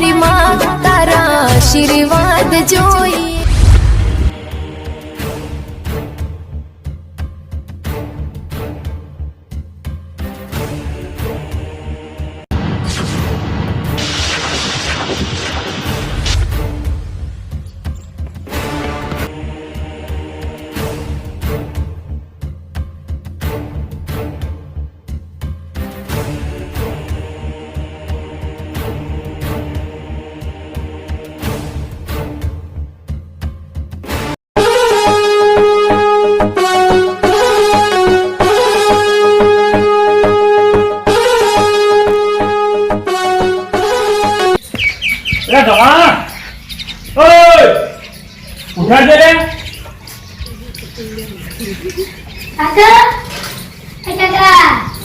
મારી માં તારા આશીર્વાદ જોઈએ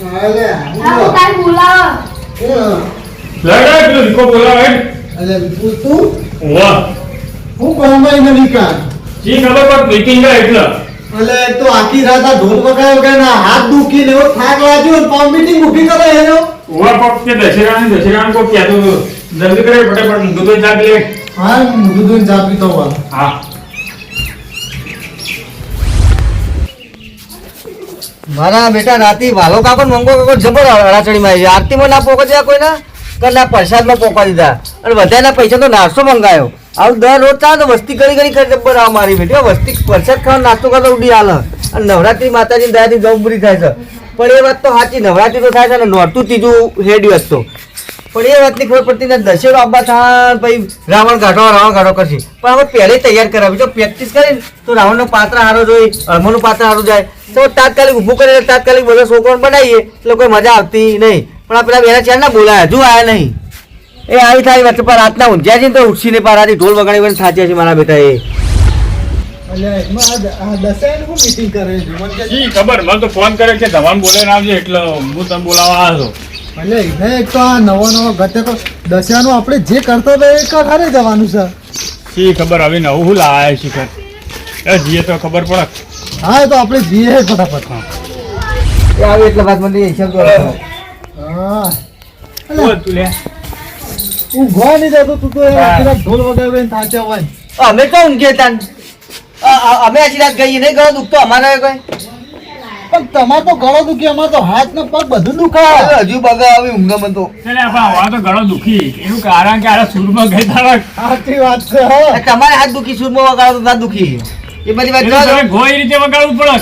આવો તાર બોલાવો. લે લે પેલો દીકો બોલાવે. અલે તું વાહ. હું કોમભાઈ ને વિકાસ જી ખબર પર મીટિંગ કરે એટલે. અલે તો આખી રાત આ ઢોલ વગાડ્યો કે ના? હાથ દુખી ને એવો થાક લાગ્યો ને પાવ મીટિંગ ઊભી કરે એનો. ઓવા પક કે દશેરા ને કો કહેતો હતો. જલ્દી કરે ફટાફટ તો જાગ લે. હા હું જાગ પીતો હા. મારા બેટા રાતી વાલો કાકો મંગો કાકો જબર અડાચણીમાં આવી આરતીમાં ના પોકો દીધા કોઈના? કલા પ્રસાદમાં પોકા દીધા. અને બધાના પૈસા તો નાસ્તો મંગાયો. આવું દર રોજ ચાલે તો વસ્તી ઘણી ઘડી કરી જબર આવ મારી બેટી. વસ્તી પ્રસાદ ખાવા નાસ્તો કરતો ઉડી હાલ. અને નવરાત્રી માતાજી દયાથી જવું પૂરી થાય છે. પણ એ વાત તો સાચી, નવરાત્રી તો થાય છે ને નોરતું ત્રીજું હેડ્યું હતું પણ એ વાતની ખબર પડતી નથી. દશેરો આંબા થાય પછી રાવણ ગાઢો રાવણ ગાઢો કરશે. પણ હવે પહેલે તૈયાર કરાવી. જો પ્રેક્ટિસ કરીને તો રાવણનો પાત્ર હારો જોઈ અળમોનું પાત્ર હારો જાય. તો તાત્કાલિક ઊભું કરીને તાત્કાલિક બધા છોકરાને બનાવીએ. એટલે કોઈ મજા આવતી નહીં. પણ આ પેલા બેના ચાર ના બોલાયા. હજુ આવ્યા નહીં. એ આવી થાય વચ્ચે પર રાતના ઊંઝ્યા છે ને તો ઉઠીને પારાથી ઢોલ વગાડી પણ સાચ્યા છે મારા બેટા એ ખબર? મને તો ફોન કરે છે. ધવાન બોલાવીને આવજે. એટલે હું તમે બોલાવવા આવ્યો અલે એને એક તો આ નવો નવો ઘટકો તો દશાનું આપણે જે કરતો હતો એ કરારે જવાનું છે. શી ખબર હવે નવું હું લાયા શિખર એ જીએ તો ખબર પડે. હા એ તો આપણે જીએ ફટાફટ. એ આવે એટલે વાત મને હિસાબ તો. હા. તું લે. ઊંઘવા નહીં જતો તું તો ઢોલ વગાડીને થાક્યા હોય. અમે તો કે તાન. અમે આછી રાત ગઈ નહીં ગયો દુખતો અમારે કોઈ. પણ તમાર તો ગળો દુખી અમાર તો હાથ ને પગ બધું દુખાય. હજુ બગા આવી ઊંઘા મને તો. એટલે પણ હવા તો ગળો દુખી. એનું કારણ કે આ સુરમાં ગઈ તારા. સાચી વાત છે. તમારે હાથ દુખી સુરમાં વગાડો તો ના દુખી. એ બધી વાત જો ગોઈ રીતે વગાડવું પડે.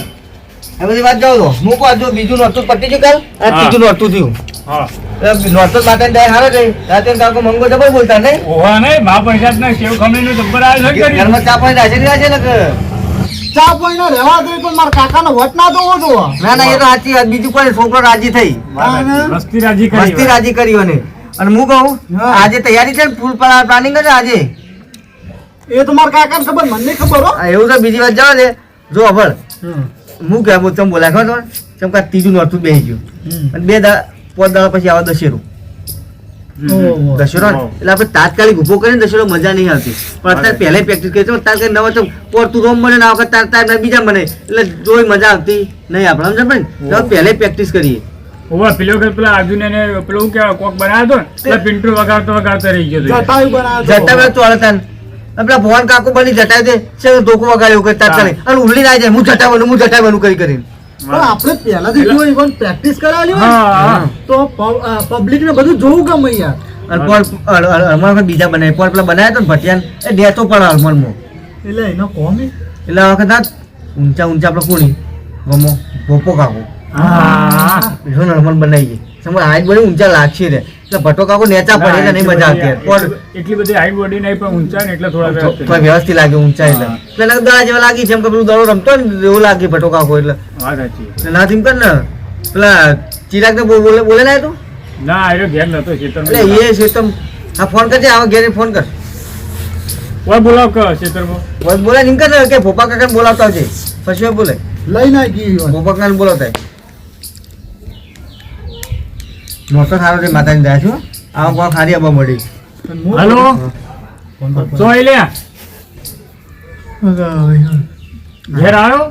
એ બધી વાત જાઓ તો. મૂકો હજુ બીજું નોરતું પતી ગયું કાલ? આ ત્રીજું નોરતું થયું. હા. એ નોરતું માટે હારો રાતે કાકો મંગો જબર બોલતા નહીં. ઓહા નહીં મા પંચાયત ના સેવ ખમણી નું જબ્બર આવે નથી કરી ઘરમાં ચા પાણી રાજે રાજે લગ ચા પોઈન્ટ રહેવા દે તો મારા કાકાનો વટ ના દોવો તો. ના ના એ તો સાચી વાત. બીજું કોઈ છોકરો રાજી થઈ. રાજી કરી મસ્તી રાજી કરી અને અને હું કહું આજે તૈયારી છે ને? ફૂલ પ્લાનિંગ છે આજે. એ તો મારા કાકાને ખબર મને નહીં ખબર હો. એવું તો બીજી વાત જાવ ને જો અભળ હું કહે તમે બોલા ખબર તમે ત્રીજું નોરતું બેસી ગયું. અને બે દા પોત દાડા પછી આવા દશેરો. દશેરો એટલે આપણે તાત્કાલિક ઊભો કરીને દશેરો મજા નહીં આવતી. પણ અત્યારે પહેલે પ્રેક્ટિસ કરી તાત્કાલિક નવા તો પોરતું રોમ બને ને વખત તાર તાર બીજા બને એટલે જોઈ મજા આવતી નહીં આપણે સમજ પણ તો પહેલે પ્રેક્ટિસ કરીએ. ઓવા પેલો કે પેલા અર્જુન એને પેલો શું કોક બનાવ્યો હતો ને પિન્ટુ વગાડતો વગાડતો રહી ગયો. બનાવ્યો તો. બની જટાય દે છે ધોકો વગાડ્યો કે તાત્કાલિક. અને ઉલ્લી ના જાય હું જટા બનું હું જટા બનું કરી કરીને. પણ આપણે પહેલાથી જો ઇવન પ્રેક્ટિસ કરાવેલી હોય. તો પબ્લિક ને બધું જોવું ગમે યાર. અમારા બીજા બનાવે પોર પેલા બનાવ્યા તો ને ભટિયાન એ ડેતો પણ હરમનમાં એટલે એનો કોમ એટલે આ વખત ઊંચા ઊંચા આપણે કોણી ગમો ભોપો કાકો. હા. બીજો નરમન બનાવીએ સમજ આજ બધી ઊંચા લાગશે રે. ભટ્ટો કાકો નેચા પડે એટલે નહીં મજા આવતી. એટલી બધી હાઈ બોડી નહીં પણ ઊંચા ને એટલે થોડા વ્યવસ્થિત. વ્યવસ્થિત લાગે ઊંચા એટલે. એટલે દડા જેવા લાગી જેમ કે પેલું દડો રમતો ને એવું લાગે ભટ્ટો કાકો એટલે. વાત સાચી. એટલે ના થીમ કર ને. પેલા ચિરાગ ને બોલે બોલે ના તું? ના આયો ઘેર નતો ચેતન એટલે એ ચેતન હા ફોન કરજે આવા ઘેર ફોન કર. કોઈ બોલાવ કે ચેતન બોલ બોલે એમ કર ને કે ભોપા કાકા બોલાવતા છે પછી બોલે. લઈ ના ગઈ. ભોપા કાકા બોલાવતા આય. મોટો સારો છે માતાની દયા છું આવા કોણ ખારી આવવા મળી હલો. તો આઈ લે. હવે, ઘેર આવ્યો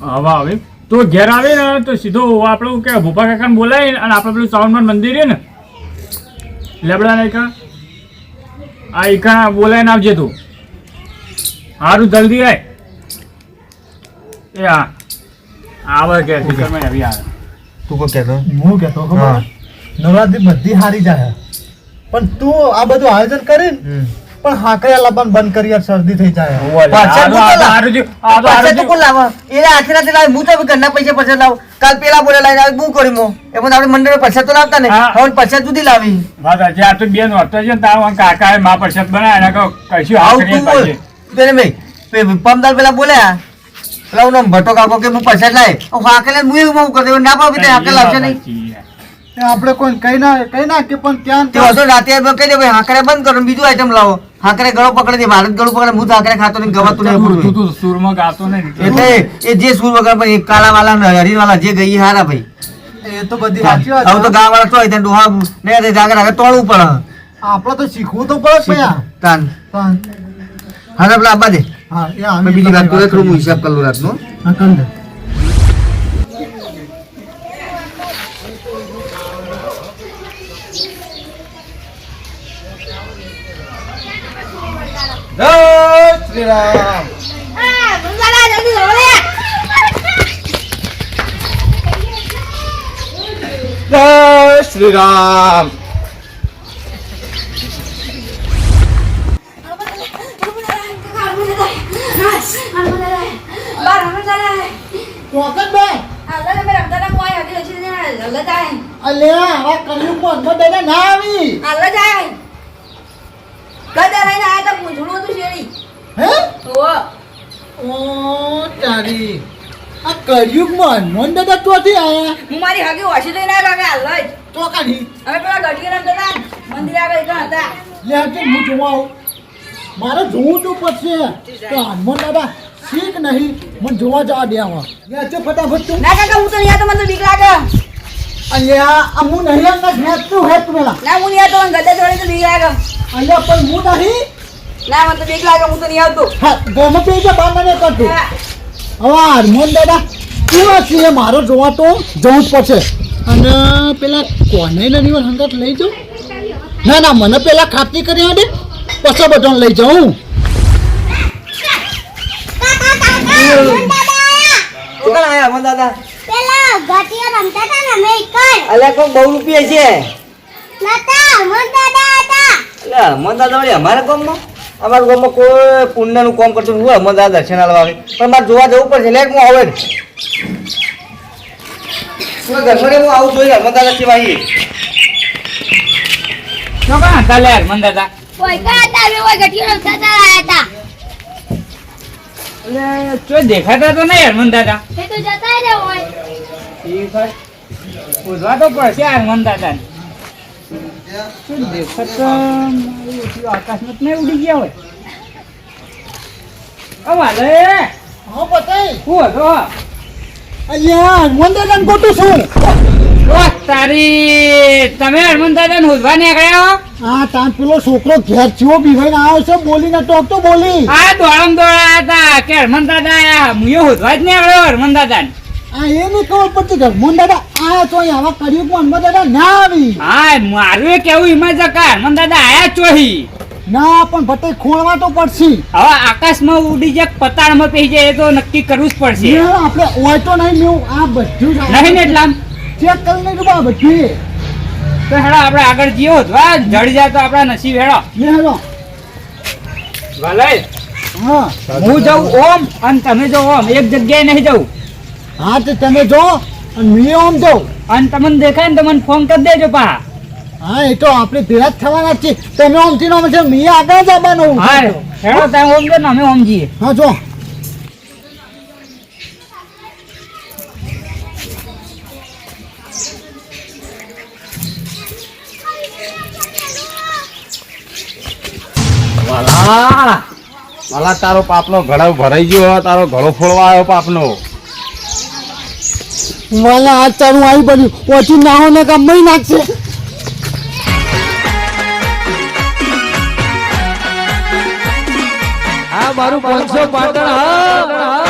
હવે આવે તો ઘેર આવે ને તો સીધો આપણું કે ભૂપા કાકાને બોલાય અને આપણે પેલું ચાવનમાં મંદિર ને લેબડા એકા. આ ઈકા બોલાઈને આવજે તું. સારું જલ્દી આય. એ હા. આવે કે તું કોઈ કહેતો? હું કહેતો ખબર? નવરાત્રી બધી હારી જાય પણ તું આ બધું આયોજન કરીને પણ હાકરે લાવવાનું બંધ કરી યાર શરદી થઈ જાય પાછા તો-. કોણ લાવે? આખી રાતે લાવે. હું તો ઘરના પૈસા પાછા લાવું. કાલ પેલા બોલે લાવીને આવે, હું કર્યું મો. એમાં આપણે મંડળે પૈસા તો લાવતા ને હા. હવે પૈસા લાવી વાત સાચી. આ તો બેન હોતો છે તારો કાકાએ મા પ્રસાદ બનાવ્યા એને કશું આવું બોલ પેલે ભાઈ પમદાર પેલા બોલ્યા પેલા ઓલો ભટ્ટો કાકો કે હું પૈસા લાય હું હાકલે હું એવું હું કરી ના પાડું કે હાકલ લાવશે નહીં. આપણે કોઈ કઈ ના કઈ ના કે પણ ત્યાં તે વાંધો રાતે કહી દે ભાઈ હાકરે બંધ કરો બીજું આઈટમ લાવો. હાકરે ગળો પકડે દે ભારત ગળો પકડે હું તો હાકરે ખાતો નહીં ગવાતું નહીં તું તું સૂરમાં ગાતો નહીં એટલે એ જે સૂર વગર કાળા વાળા ને હરી વાળા જે ગઈ હારા ભાઈ. એ તો બધી સાચી વાત હવે તો છે. ગા વાળા તો હોય ત્યાં ડોહા ને તે જાગે રાખે તોડવું પડે. આપણે તો શીખવું તો પડે ભૈયા. તાન. પણ હા પેલા આબા દે. હા એ બીજી વાત કરે થોડું હું હિસાબ કરું રાતનો. હા, કરી દે. Đi làm À, ra đây cho rửa đi. Jai Shri Ram. Bạn làm ra đây. Của cất bê. À, lên bên làm ta đang quay ở đây là như thế này, lên đây. À, lẹ, bắt cần lúc quần bên đây nào đi. À, lên. અલ્યા, આવા કળિયુગમાં અન્ન દઈને ના આવી હે? ઓ તારી. આ કળિયુગમાં હનુમાન દાદા ચોથી આયા? મારી હગી ઓછી તો ના કાકા હાલ જ. તો કાઢી હવે પેલા ગઢી રમતો હતા મંદિર આગળ એકલા હતા. લે આજે હું જોવા આવું? મારે જોવું તો પડશે. તો હનુમાન દાદા શીખ નહીં. મને જોવા જવા દે આવા લે આજે ફટાફટ તું. ના કાકા હું તો નહીં તો મને તો બીક લાગે. અલ્યા આ હું નહીં અંગત હેતું હેત પેલા. ના હું નહીં તો મને જોડે તો બીક લાગે. અલ્યા પણ હું નહીં. ના મને તો બીક લાગે હું તો નહીં આવતો. હા ગમે તે રીતે બાર કરતો. હવે આ દાદા કેવા છે મારો જોવા તો? જવું જ પડશે. અને પેલા કોને નહીં હંગાત લઈ જાઉં? ના ના મને પેલા ખાતરી કરી આડે પછી બધાને લઈ જાઉં. કોણ આયા દાદા? પેલા ગટિયા રમતા હતા ને અલ્યા કોઈ બહુ રૂપિયા છે? નતા મન દાદા હતા. અમારા ગામમાં? અમારા ગામમાં કોઈ પુણ્યનું કામ કરતું હોય દાદા દર્શન આલવા આવે. પણ મારે જોવા જવું પડશે લેટ હું આવે ને ઘરમાં હું આવું જોઈએ દાદા સિવાય કાં હતા લે હરમન દાદા? કોઈ કા હતા અમે કોઈ ગટિયા રમતા હતા આયા હતા. એટલે ચોય દેખાતા તો નહીં હરમન દાદા. એ તો જતા જ હોય એ ખર પૂછવા તો પડશે હરમન દાદા હા હનુમાન તારી તમે હરમન દાદા નોંધવા નીકળ્યા આ તાન પેલો છોકરો ઘેર ચીવો બીવાઈને આવ્યો છે બોલીને ટોક તો બોલી હા દોડમ દોડા હતા? કે હરમન દાદા આયા મુયો હોદવા જ નીકળ્યો હરમન દાદા આ એ નહીં ખબર પડતી હનુમાન દાદા આયા તો આવા કળિયુગમાં હનુમાન દાદા ના આવી. હા મારું એ કેવું એમાં જકા દાદા આયા ચોહી. ના પણ ભટ્ટે ખોળવા તો પડશે. હવે આકાશમાં ઉડી જાય પતાળમાં પેઈ જાય એ તો નક્કી કરવું જ પડશે. આપણે તો નહીં મેં આ બધું નહીં ને એટલા ચેક કરી નહીં આ બધી. તો હેડો આપણે આગળ જીવો હોદવા જડી જાય તો આપણા નસીબ હેડો. લે હેલો ભલે હા. હું જાઉં ઓમ અને તમે જો ઓમ. એક જગ્યાએ નહીં જવું હા તો તમે જો. અને મેં આમ જાઉં અને તમને દેખાય ને તો ફોન કરી દેજો પા હા એ તો આપણે ભેળા જ થવાના છે તમે આમથી નો છે મેં આગળ જવાનું હા હેડો તમે ઓમ ને અમે ઓમ જઈએ. હા જો. વાલા વાલા તારો પાપનો ઘડો ભરાઈ ગયો તારો ઘડો ફોડવા આવ્યો પાપનો. વાલા આ તારું આવી પડ્યું. ઓછી નાહો ને કામ મહી નાખશે. મારું પાંચસો પાટણ હા.